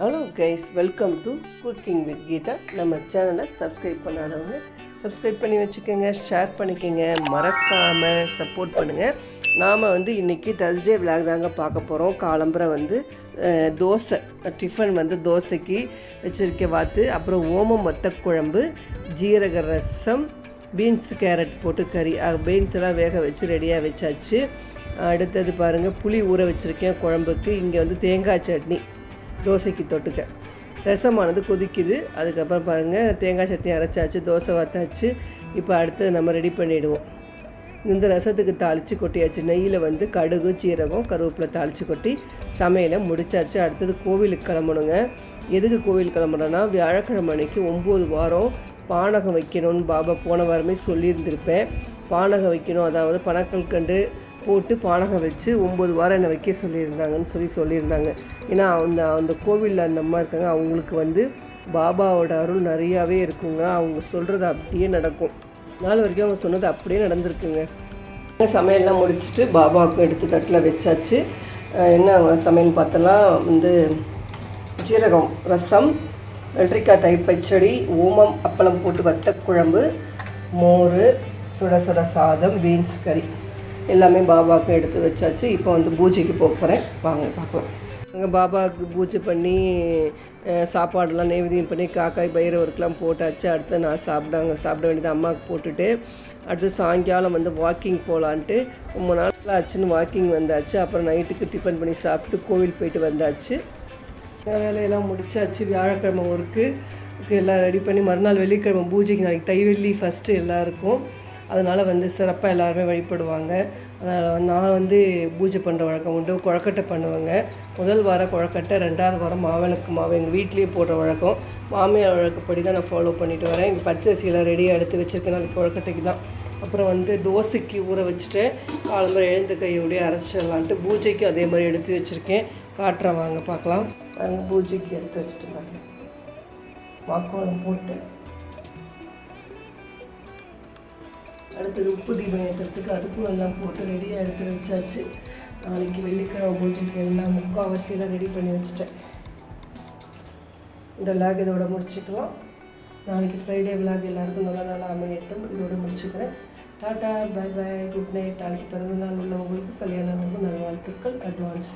Hello guys welcome to cooking with Geetha நம்ம சேனலை subscribe பண்ணாதவங்க சப்ஸ்கிரைப் பண்ணி வச்சுக்கோங்க ஷேர் பண்ணிக்கோங்க மறக்காமல் சப்போர்ட் பண்ணுங்கள் நாம் வந்து இன்றைக்கி தர்ஸ்டே விளாக் தாங்க பார்க்க போகிறோம் காலம்புரை வந்து தோசை டிஃபன் வந்து தோசைக்கு வச்சுருக்க வாத்து. அப்புறம் ஓமம் மொத்த குழம்பு ஜீரக ரசம் பீன்ஸ் கேரட் போட்டு கறி. பீன்ஸ் எல்லாம் வேக வச்சு ரெடியாக வச்சாச்சு. அடுத்தது பாருங்கள் புளி ஊற வச்சுருக்கேன் குழம்புக்கு. இங்கே வந்து தேங்காய் சட்னி. தோசைக்கு தொட்டுக்க. ரசமானது கொதிக்குது. அதுக்கப்புறம் பாருங்கள் தேங்காய் சட்னி அரைச்சாச்சு தோசை வத்தாச்சு. இப்போ அடுத்து நம்ம ரெடி பண்ணிவிடுவோம் இந்த ரசத்துக்கு தாளித்து கொட்டியாச்சு. நெய்யில் வந்து கடுகு சீரகம் கருவேப்பிலை தாளித்து கொட்டி சமையலை முடிச்சாச்சு. அடுத்தது கோவிலுக்கு கிளம்பணுங்க. எதுக்கு கோவில் கிளம்புறோன்னா வியாழக்கிழமை அன்னைக்கு ஒம்பது வாரம் பானகம் வைக்கணும்னு பாபா போன வாரமே சொல்லியிருந்திருப்பேன். பானகம் வைக்கணும் அதாவது பணக்கல் கண்டு போட்டு பானகம் வச்சு ஒம்பது வாரம் என்னை வைக்க சொல்லியிருந்தாங்கன்னு சொல்லி சொல்லியிருந்தாங்க. ஏன்னா அந்த அந்த கோவிலில் அந்த அம்மா இருக்காங்க அவங்களுக்கு வந்து பாபாவோட அருள் நிறையாவே இருக்குங்க. அவங்க சொல்கிறது அப்படியே நடக்கும். நாள் வரைக்கும் அவங்க சொன்னது அப்படியே நடந்திருக்குங்க. சமையல்லாம் முடிச்சுட்டு பாபாவுக்கு எடுத்து தட்டில் வச்சாச்சு என்ன சமையல் பார்த்தலாம் வந்து ஜீரகம் ரசம் வெள்ளரிக்காய் தைப்பச்சடி ஓமம் அப்பளம் போட்டு வத்த குழம்பு மோர் சுட சுட சாதம் பீன்ஸ் கறி. எல்லாமே பாபாவுக்கு எடுத்து வச்சாச்சு. இப்போ வந்து பூஜைக்கு போக போகிறேன் வாங்க பார்க்கலாம். அங்கே பாபாவுக்கு பூஜை பண்ணி சாப்பாடெல்லாம் நெய்வேதியம் பண்ணி காக்காய் பைரவருக்கெலாம் போட்டாச்சு. அடுத்து நான் சாப்பிடாங்க சாப்பிட வேண்டியது அம்மாவுக்கு போட்டுட்டு அடுத்து சாயங்காலம் வந்து வாக்கிங் போகலான்ட்டு ரொம்ப நாள் ஆச்சுன்னு வாக்கிங் வந்தாச்சு. அப்புறம் நைட்டுக்கு டிஃபன் பண்ணி சாப்பிட்டு கோவில் போயிட்டு வந்தாச்சு. வேலையெல்லாம் முடிச்சாச்சு. வியாழக்கிழமை ஒர்க்கு எல்லாம் ரெடி பண்ணி மறுநாள் வெள்ளிக்கிழமை பூஜைக்கு நாளைக்கு தைவெள்ளி ஃபஸ்ட்டு எல்லாருக்கும். அதனால் வந்து சிறப்பாக எல்லாருமே வழிபடுவாங்க. அதனால் நான் வந்து பூஜை பண்ணுற வழக்கம் உண்டு குழக்கட்டை பண்ணுவேங்க. முதல் வாரம் குழக்கட்டை ரெண்டாவது வாரம் மாவிளக்கு மாவு. எங்கள் வீட்லேயே போடுற வழக்கம். மாமியார் வழக்கப்படி தான் நான் ஃபாலோ பண்ணிட்டு வரேன். இங்கே பச்சரிசியெல்லாம் ரெடியாக எடுத்து வச்சுருக்கேன் நாளைக்கு தான். அப்புறம் வந்து தோசைக்கு ஊற வச்சுட்டு காலம்பரை எழுந்த கையோடய அரைச்சிடலான்ட்டு பூஜைக்கு அதே மாதிரி எடுத்து வச்சுருக்கேன். காட்டுறேன் வாங்க பார்க்கலாம். பூஜைக்கு எடுத்து வச்சுட்டு பாருங்க வாக்கோலம் போட்டு. அடுத்தது உப்பு தீபம் ஏற்றுறதுக்கு அதுக்கும் எல்லாம் போட்டு ரெடியாக எடுத்து வச்சாச்சு. நாளைக்கு வெள்ளிக்கிழமை பூஜைக்கு எல்லாம் முக்கால்வாசியெல்லாம் ரெடி பண்ணி வச்சுட்டேன். இந்த விளாக் இதோட முடிச்சுக்கலாம். நாளைக்கு ஃப்ரைடே விளாக் எல்லாருக்கும் நல்ல நாளாக அமையட்டும். இதோட முடிச்சுக்கிறேன். Tata bye bye good night நாளைக்கு பிறந்த நாள் உள்ளவங்களுக்கு கல்யாணம் நல்ல வாழ்த்துக்கள். அட்வான்ஸ்